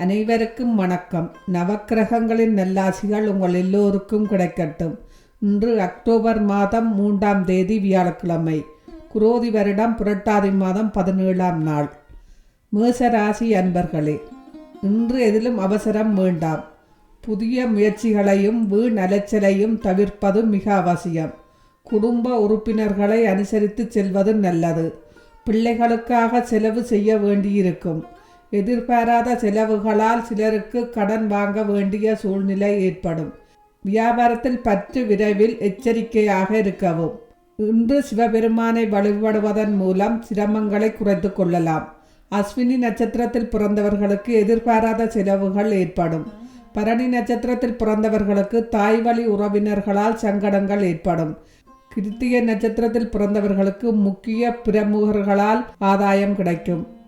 அனைவருக்கும் வணக்கம். நவக்கிரகங்களின் நல்லாசிகள் உங்கள் எல்லோருக்கும் கிடைக்கட்டும். இன்று அக்டோபர் மாதம் மூன்றாம் தேதி வியாழக்கிழமை. குரோதி வருடம் புரட்டாதி மாதம் பதினேழாம் நாள். மேசராசி அன்பர்களே இன்று எதிலும் அவசரம் வேண்டாம். புதிய முயற்சிகளையும் வீண் அலைச்சலையும் தவிர்ப்பது மிக அவசியம். குடும்ப உறுப்பினர்களை அனுசரித்து செல்வது நல்லது. பிள்ளைகளுக்காக செலவு செய்ய வேண்டியிருக்கும். எதிர்பாராத செலவுகளால் சிலருக்கு கடன் வாங்க வேண்டிய சூழ்நிலை ஏற்படும். வியாபாரத்தில் பற்று விரைவில் எச்சரிக்கையாக இருக்கவும். இன்று சிவபெருமானை வழிபடுவதன் மூலம் சிரமங்களை குறைத்து கொள்ளலாம். அஸ்வினி நட்சத்திரத்தில் பிறந்தவர்களுக்கு எதிர்பாராத செலவுகள் ஏற்படும். பரணி நட்சத்திரத்தில் பிறந்தவர்களுக்கு தாய் வழி உறவினர்களால் சங்கடங்கள் ஏற்படும். கிருத்திய நட்சத்திரத்தில் பிறந்தவர்களுக்கு முக்கிய பிரமுகர்களால் ஆதாயம் கிடைக்கும்.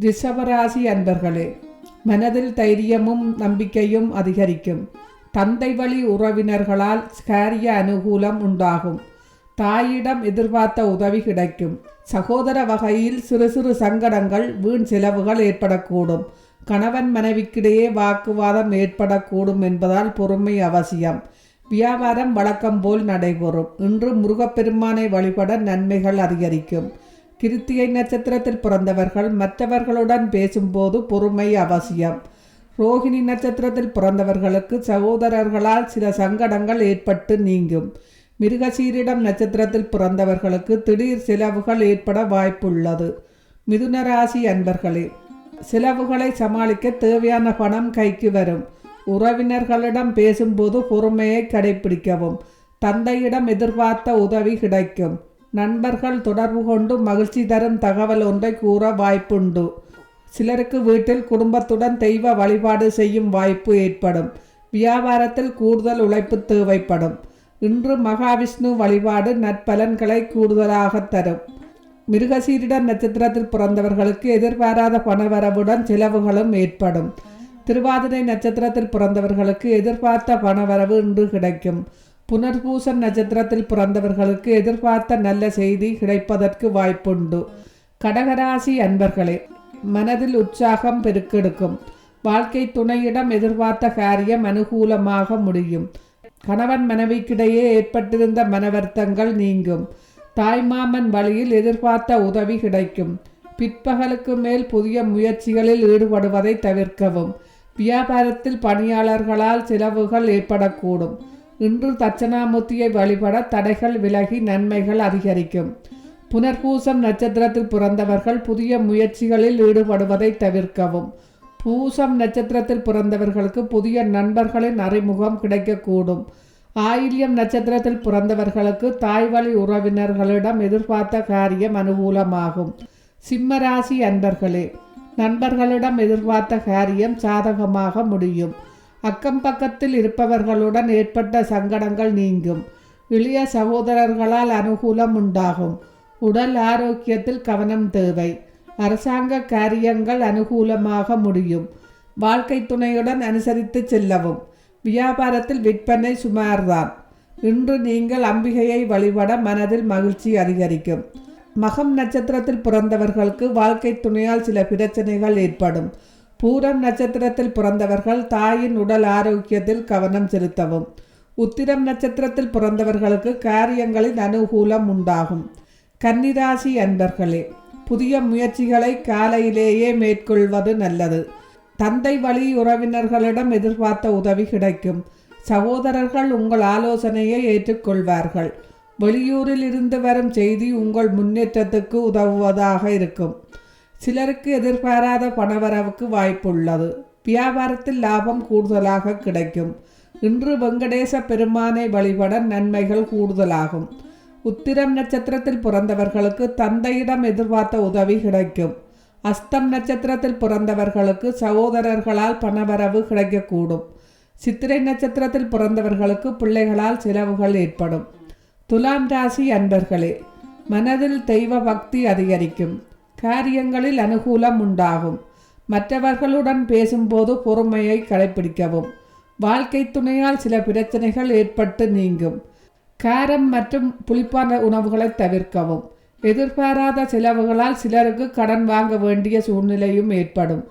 ரிஷபராசி அன்பர்களே மனதில் தைரியமும் நம்பிக்கையும் அதிகரிக்கும். தந்தை வழி உறவினர்களால் காரிய அனுகூலம் உண்டாகும். தாயிடம் எதிர்பார்த்த உதவி கிடைக்கும். சகோதர வகையில் சிறு சிறு சங்கடங்கள் வீண் செலவுகள் ஏற்படக்கூடும். கணவன் மனைவிக்கிடையே வாக்குவாதம் ஏற்படக்கூடும் என்பதால் பொறுமை அவசியம். வியாபாரம் வழக்கம் போல் நடைபெறும். இன்று முருகப்பெருமானை வழிபட நன்மைகள் அதிகரிக்கும். கிருத்திகை நட்சத்திரத்தில் பிறந்தவர்கள் மற்றவர்களுடன் பேசும்போது பொறுமை அவசியம். ரோகிணி நட்சத்திரத்தில் பிறந்தவர்களுக்கு சகோதரர்களால் சில சங்கடங்கள் ஏற்பட்டு நீங்கும். மிருகசீரிடம் நட்சத்திரத்தில் பிறந்தவர்களுக்கு திடீர் செலவுகள் ஏற்பட வாய்ப்புள்ளது. மிதுன ராசி அன்பர்களே செலவுகளை சமாளிக்க தேவையான பணம் கைக்கு வரும். உறவினர்களிடம் பேசும்போது பொறுமையை கடைபிடிக்கவும் தந்தையிடம் எதிர்பார்த்த உதவி கிடைக்கும். நண்பர்கள் தொடர்பு கொண்டு மகிழ்ச்சி தரும் தகவல் ஒன்றை கூற வாய்ப்புண்டு. சிலருக்கு வீட்டில் குடும்பத்துடன் தெய்வ வழிபாடு செய்யும் வாய்ப்பு ஏற்படும். வியாபாரத்தில் கூடுதல் உழைப்பு தேவைப்படும். இன்று மகாவிஷ்ணு வழிபாடு நற்பலன்களை கூடுதலாக தரும். மிருகசீரிட நட்சத்திரத்தில் பிறந்தவர்களுக்கு எதிர்பாராத பணவரவுடன் செலவுகளும் ஏற்படும். திருவாதிரை நட்சத்திரத்தில் பிறந்தவர்களுக்கு எதிர்பார்த்த பணவரவு இன்று கிடைக்கும். புனர்பூசன் நட்சத்திரத்தில் பிறந்தவர்களுக்கு எதிர்பார்த்த நல்ல செய்தி கிடைப்பதற்கு வாய்ப்புண்டு. கடகராசி அன்பர்களே மனதில் உற்சாகம் பெருக்கெடுக்கும். வாழ்க்கை துணையிடம் எதிர்பார்த்த காரியம் அனுகூலமாக முடியும். கணவன் மனைவிக்கிடையே ஏற்பட்டிருந்த மனவர்த்தங்கள் நீங்கும். தாய்மாமன் வழியில் எதிர்பார்த்த உதவி கிடைக்கும். பிற்பகலுக்கு மேல் புதிய முயற்சிகளில் ஈடுபடுவதை தவிர்க்கவும். வியாபாரத்தில் பணியாளர்களால் செலவுகள் ஏற்படக்கூடும். இன்று தட்சணாமூர்த்தியை வழிபட தடைகள் விலகி நன்மைகள் அதிகரிக்கும். புனர்பூசம் நட்சத்திரத்தில் பிறந்தவர்கள் புதிய முயற்சிகளில் ஈடுபடுவதை தவிர்க்கவும். பூசம் நட்சத்திரத்தில் பிறந்தவர்களுக்கு புதிய நண்பர்களின் அறிமுகம் கிடைக்கக்கூடும். ஆயில்யம் நட்சத்திரத்தில் பிறந்தவர்களுக்கு தாய்வழி உறவினர்களிடம் எதிர்பார்த்த காரியம் அனுகூலமாகும். சிம்மராசி அன்பர்களே நண்பர்களிடம் எதிர்பார்த்த காரியம் சாதகமாக முடியும். அக்கம் பக்கத்தில் இருப்பவர்களுடன் ஏற்பட்ட சங்கடங்கள் நீங்கும். இளைய சகோதரர்களால் அனுகூலம் உண்டாகும். உடல் ஆரோக்கியத்தில் கவனம் தேவை. அரசாங்க காரியங்கள் அனுகூலமாக முடியும். வாழ்க்கை துணையுடன் அனுசரித்து செல்லவும். வியாபாரத்தில் விற்பனை சுமார்தான். இன்று நீங்கள் அம்பிகையை வழிபட மனதில் மகிழ்ச்சி அதிகரிக்கும். மகம் நட்சத்திரத்தில் பிறந்தவர்களுக்கு வாழ்க்கை துணையால் சில பிரச்சனைகள் ஏற்படும். பூரம் நட்சத்திரத்தில் பிறந்தவர்கள் தாயின் உடல் ஆரோக்கியத்தில் கவனம் செலுத்தவும். உத்திரம் நட்சத்திரத்தில் பிறந்தவர்களுக்கு காரியங்களின் அனுகூலம் உண்டாகும். கன்னிராசி அன்பர்களே புதிய முயற்சிகளை காலையிலேயே மேற்கொள்வது நல்லது. தந்தை வழி உறவினர்களிடம் எதிர்பார்த்த உதவி கிடைக்கும். சகோதரர்கள் உங்கள் ஆலோசனையை ஏற்றுக்கொள்வார்கள். வெளியூரில் இருந்து வரும் செய்தி உங்கள் முன்னேற்றத்துக்கு உதவுவதாக இருக்கும். சிலருக்கு எதிர்பாராத பணவரவுக்கு வாய்ப்புள்ளது. வியாபாரத்தில் லாபம் கூடுதலாக கிடைக்கும். இன்று வெங்கடேச பெருமானை வழிபட நன்மைகள் கூடுதலாகும். உத்திரம் நட்சத்திரத்தில் பிறந்தவர்களுக்கு தந்தையிடம் எதிர்பார்த்த உதவி கிடைக்கும். அஸ்தம் நட்சத்திரத்தில் பிறந்தவர்களுக்கு சகோதரர்களால் பணவரவு கிடைக்கக்கூடும். சித்திரை நட்சத்திரத்தில் பிறந்தவர்களுக்கு பிள்ளைகளால் செலவுகள் ஏற்படும். துலாம் ராசி அன்பர்களே மனதில் தெய்வ பக்தி அதிகரிக்கும். காரியங்களில் அனுகூலம் உண்டாகும். மற்றவர்களுடன் பேசும்போது பொறுமையை கடைபிடிக்கவும் வாழ்க்கை துணையால் சில பிரச்சனைகள் ஏற்பட்டு நீங்கும். காரம் மற்றும் புளிப்பான உணவுகளை தவிர்க்கவும். எதிர்பாராத செலவுகளால் சிலருக்கு கடன் வாங்க வேண்டிய சூழ்நிலையும் ஏற்படும்.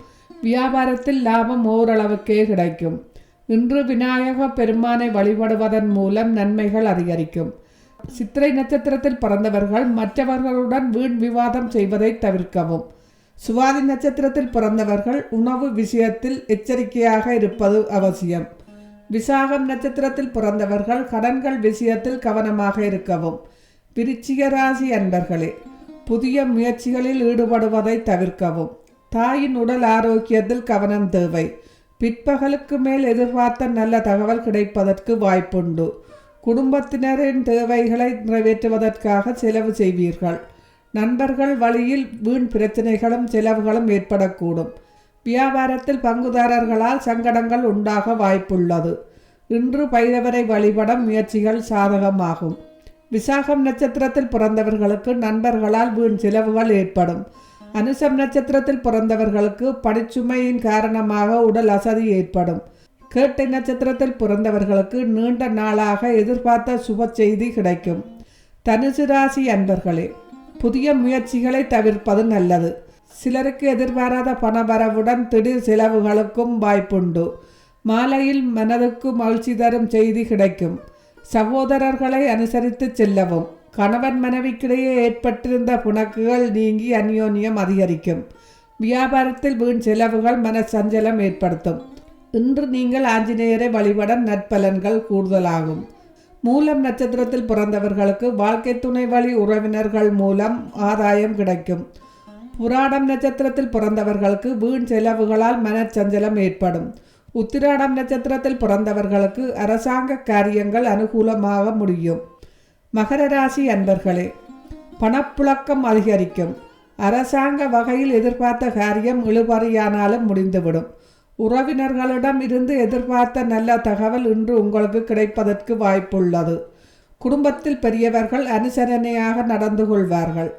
வியாபாரத்தில் லாபம் ஓரளவுக்கே கிடைக்கும். இன்று விநாயக பெருமானை வழிபடுவதன் மூலம் நன்மைகள் அதிகரிக்கும். சித்திரை நட்சத்திரத்தில் பிறந்தவர்கள் மற்றவர்களுடன் வீண் விவாதம் செய்வதை தவிர்க்கவும். சுவாதி நட்சத்திரத்தில் பிறந்தவர்கள் உணவு விஷயத்தில் எச்சரிக்கையாக இருப்பது அவசியம். விசாகம் நட்சத்திரத்தில் பிறந்தவர்கள் கடன்கள் விஷயத்தில் கவனமாக இருக்கவும். விருச்சிக ராசி அன்பர்களே புதிய முயற்சிகளில் ஈடுபடுவதை தவிர்க்கவும். தாயின் உடல் ஆரோக்கியத்தில் கவனம் தேவை. பிற்பகலுக்கு மேல் எதிர்பார்த்த நல்ல தகவல் கிடைப்பதற்கு வாய்ப்புண்டு. குடும்பத்தினரின் தேவைகளை நிறைவேற்றுவதற்காக செலவு செய்வீர்கள். நண்பர்கள் வழியில் வீண் பிரச்சனைகளும் செலவுகளும் ஏற்படக்கூடும். வியாபாரத்தில் பங்குதாரர்களால் சங்கடங்கள் உண்டாக வாய்ப்புள்ளது. இன்று பைரவரை வழிபட முயற்சிகள் சாதகமாகும். விசாகம் நட்சத்திரத்தில் பிறந்தவர்களுக்கு நண்பர்களால் வீண் செலவுகள் ஏற்படும். அனுசம் நட்சத்திரத்தில் பிறந்தவர்களுக்கு பணிச்சுமையின் காரணமாக உடல் அசதி ஏற்படும். கேட்டை நட்சத்திரத்தில் பிறந்தவர்களுக்கு நீண்ட நாளாக எதிர்பார்த்த சுப செய்தி கிடைக்கும். தனுசு ராசி அன்பர்களே புதிய முயற்சிகளை தவிர்ப்பது நல்லது. சிலருக்கு எதிர்பாராத பணவரவுடன் திடீர் செலவுகளுக்கும் வாய்ப்புண்டு. மாலையில் மனதுக்கு மகிழ்ச்சி தரும் செய்தி கிடைக்கும். சகோதரர்களை அனுசரித்து செல்லவும். கணவன் மனைவிக்கிடையே ஏற்பட்டிருந்த புணக்குகள் நீங்கி அந்யோன்யம் அதிகரிக்கும். வியாபாரத்தில் வீண் செலவுகள் மனசஞ்சலம் ஏற்படுத்தும். இன்று நீங்கள் ஆஞ்சநேயரை வழிபட நற்பலன்கள் கூடுதலாகும். மூலம் நட்சத்திரத்தில் பிறந்தவர்களுக்கு வாழ்க்கை துணை வழி உறவினர்கள் மூலம் ஆதாயம் கிடைக்கும். புராடம் நட்சத்திரத்தில் பிறந்தவர்களுக்கு வீண் செலவுகளால் மனச்சஞ்சலம் ஏற்படும். உத்திராடம் நட்சத்திரத்தில் பிறந்தவர்களுக்கு அரசாங்க காரியங்கள் அனுகூலமாக முடியும். மகர ராசி அன்பர்களே பணப்புழக்கம் அதிகரிக்கும். அரசாங்க வகையில் எதிர்பார்த்த காரியம் இழுபறியானாலும் முடிந்துவிடும். உறவினர்களிடம் இருந்து எதிர்பார்த்த நல்ல தகவல் இன்று உங்களுக்கு கிடைப்பதற்கு வாய்ப்புள்ளது. குடும்பத்தில் பெரியவர்கள் அனுசரணையாக நடந்து கொள்வார்கள்.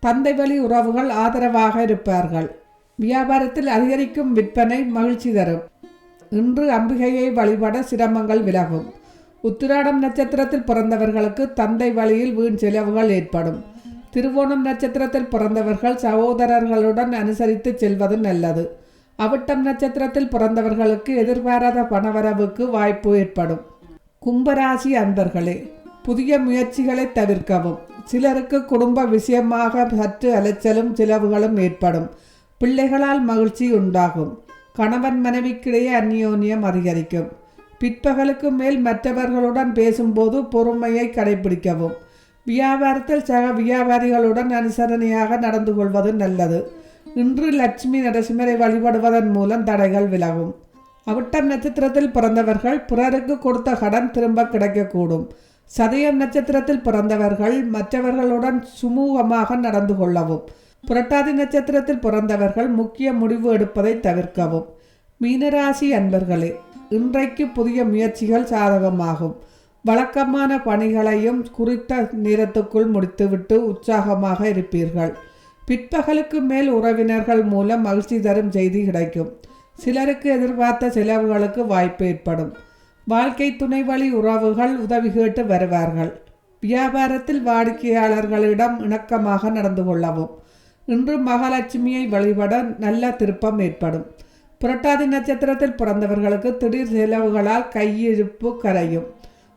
தந்தை வழி உறவுகள் ஆதரவாக இருப்பார்கள். வியாபாரத்தில் அதிகரிக்கும் விற்பனை மகிழ்ச்சி தரும். இன்று அம்பிகையை வழிபட சிரமங்கள் விலகும். உத்திராடம் நட்சத்திரத்தில் பிறந்தவர்களுக்கு தந்தை வழியில் வீண் செலவுகள் ஏற்படும். திருவோணம் நட்சத்திரத்தில் பிறந்தவர்கள் சகோதரர்களுடன் அனுசரித்து செல்வது நல்லது. அவிட்டம் நட்சத்திரத்தில் பிறந்தவர்களுக்கு எதிர்பாராத பணவரவுக்கு வாய்ப்பு ஏற்படும். கும்பராசி அன்பர்களே புதிய முயற்சிகளை தவிர்க்கவும். சிலருக்கு குடும்ப விஷயமாக சற்று அலைச்சலும் செலவுகளும் ஏற்படும். பிள்ளைகளால் மகிழ்ச்சி உண்டாகும். கணவன் மனைவிக்கிடையே அந்யோன்யம் அதிகரிக்கும். பிற்பகலுக்கு மேல் மற்றவர்களுடன் பேசும்போது பொறுமையை கடைபிடிக்கவும் வியாபாரத்தில் சக வியாபாரிகளுடன் அனுசரணையாக நடந்து கொள்வது நல்லது. இன்று லட்சுமி நரசிம்மரை வழிபடுவதன் மூலம் தடைகள் விலகும். அவிட்டம் நட்சத்திரத்தில் பிறந்தவர்கள் பிறருக்கு கொடுத்த கடன் திரும்ப கிடைக்கக்கூடும். சதயம் நட்சத்திரத்தில் பிறந்தவர்கள் மற்றவர்களுடன் சுமூகமாக நடந்து கொள்ளவும். புரட்டாதி நட்சத்திரத்தில் பிறந்தவர்கள் முக்கிய முடிவு எடுப்பதை தவிர்க்கவும். மீனராசி அன்பர்களே இன்றைக்கு புதிய முயற்சிகள் சாதகமாகும். வழக்கமான பணிகளையும் குறித்த நேரத்துக்குள் முடித்துவிட்டு உற்சாகமாக இருப்பீர்கள். பிற்பகலுக்கு மேல் உறவினர்கள் மூலம் மகிழ்ச்சி தரும் செய்தி கிடைக்கும். சிலருக்கு எதிர்பார்த்த செலவுகளுக்கு வாய்ப்பு ஏற்படும். வாழ்க்கை துணை வழி உறவுகள் உதவி கேட்டு வருவார்கள். வியாபாரத்தில் வாடிக்கையாளர்களிடம் இணக்கமாக நடந்து கொள்ளவும். இன்று மகாலட்சுமியை வழிபட நல்ல திருப்பம் ஏற்படும். புரட்டாதி நட்சத்திரத்தில் பிறந்தவர்களுக்கு திடீர் செலவுகளால் கையிருப்பு கரையும்.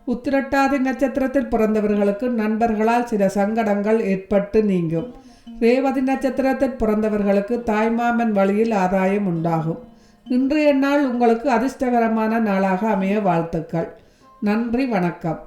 உத்திரட்டாதி நட்சத்திரத்தில் பிறந்தவர்களுக்கு நண்பர்களால் சில சங்கடங்கள் ஏற்பட்டு நீங்கும். ரேவதி நட்சத்திரத்தில் பிறந்தவர்களுக்கு தாய்மாமன் வழியில் ஆதாயம் உண்டாகும். இன்றைய நாள் உங்களுக்கு அதிர்ஷ்டகரமான நாளாக அமைய வாழ்த்துக்கள். நன்றி வணக்கம்.